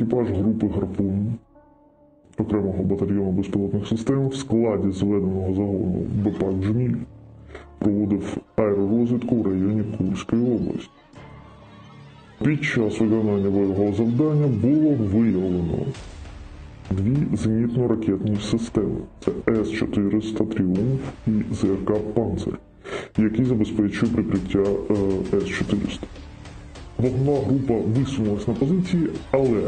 екіпаж групи Гарпун окремого батальйону безпілотних систем в складі зведеного загону БПАК «Джміль» проводив аеророзвідку в районі Курської області. Під час виконання бойового завдання було виявлено дві зенітно-ракетні системи це С-400 Тріумф і ЗРК Панцир, які забезпечують прикриття е, С-400. Вогнова група висунулась на позиції, але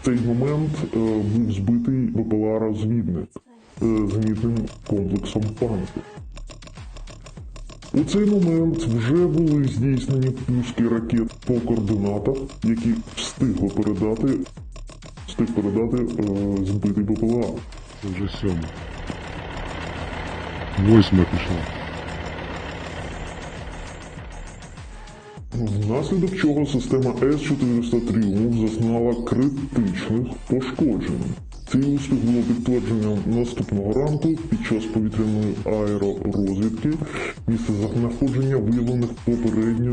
в цей момент е, був збитий БПЛА-розвідник е, зенітним комплексом Панцир. У цей момент вже були здійснені пуски ракет по координатах, які встигли передати, встиг передати е, збитий БПЛА. Це вже сьоме. Восьме пішло. Внаслідок чого система С-400 Тріумф зазнала критичних пошкоджень. Цей успіх було підтвердженням наступного ранку під час повітряної аеророзвідки місце знаходження виявлених попередньо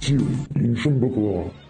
цілей іншим БПЛА.